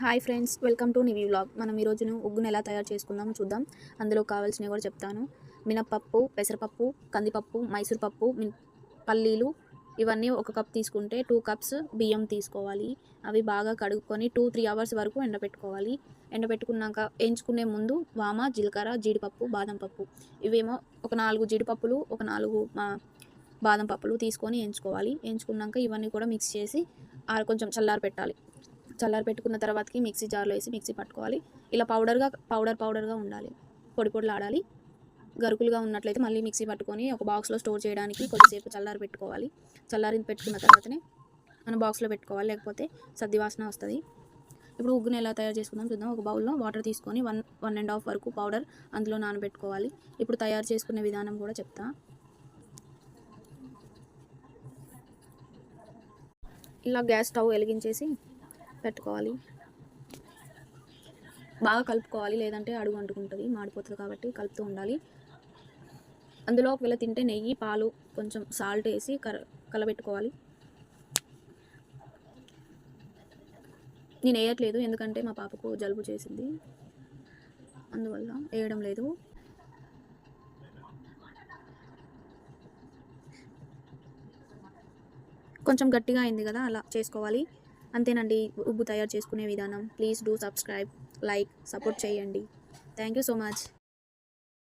Hi friends welcome to Nivi vlog. మనం ఈరోజును ఉగ్గును ఎలా తయారు చేసుకుందామో చూద్దాం. అందులో కావాల్సినవి కూడా చెప్తాను. మినప్పప్పు పెసరపప్పు కందిపప్పు మైసూర్ పప్పు మిన్ పల్లీలు ఇవన్నీ ఒక కప్ తీసుకుంటే టూ కప్స్ బియ్యం తీసుకోవాలి. అవి బాగా కడుక్కొని టూ త్రీ అవర్స్ వరకు ఎండబెట్టుకోవాలి. ఎండబెట్టుకున్నాక ఎంచుకునే ముందు వామ జీలకర్ర జీడిపప్పు బాదం పప్పు. ఇవేమో ఒక నాలుగు జీడిపప్పులు ఒక నాలుగు మా బాదం పప్పులు తీసుకొని ఎంచుకోవాలి. ఎంచుకున్నాక ఇవన్నీ కూడా మిక్స్ చేసి ఆ కొంచెం చల్లారి పెట్టాలి చల్లారి పెట్టుకున్న తర్వాతకి మిక్సీ జార్లో వేసి మిక్సీ పట్టుకోవాలి. ఇలా పౌడర్గా పౌడర్ పౌడర్గా ఉండాలి. పొడి పొడులు ఆడాలి గరుకులుగా ఉన్నట్లయితే మళ్ళీ మిక్సీ పట్టుకొని ఒక బాక్స్లో స్టోర్ చేయడానికి కొద్దిసేపు చల్లారి పెట్టుకోవాలి. చల్లారి పెట్టుకున్న తర్వాతనే మనం బాక్స్లో పెట్టుకోవాలి. లేకపోతే సద్ది వాసన వస్తుంది. ఇప్పుడు ఉగ్గుని ఎలా తయారు చేసుకుందాం చూద్దాం. ఒక బౌల్లో వాటర్ తీసుకొని వన్ వన్ అండ్ హాఫ్ వరకు పౌడర్ అందులో నానబెట్టుకోవాలి. ఇప్పుడు తయారు చేసుకునే విధానం కూడా చెప్తా. ఇలా గ్యాస్ స్టవ్ వెలిగించేసి పెట్టుకోవాలి. బాగా కలుపుకోవాలి. లేదంటే అడుగు అంటుకుంటుంది. మాడిపోతుంది కాబట్టి కలుపుతూ ఉండాలి. అందులో ఒకవేళ తింటే నెయ్యి పాలు కొంచెం సాల్ట్ వేసి కర కలబెట్టుకోవాలి. నేను వేయట్లేదు. ఎందుకంటే మా పాపకు జలుబు చేసింది. అందువల్ల వేయడం లేదు. కొంచెం గట్టిగా అయింది కదా. అలా చేసుకోవాలి. అంతేనండి ఉబ్బు తయారు చేసుకునే విధానం. Please do subscribe like support చేయండి. Thank you so much.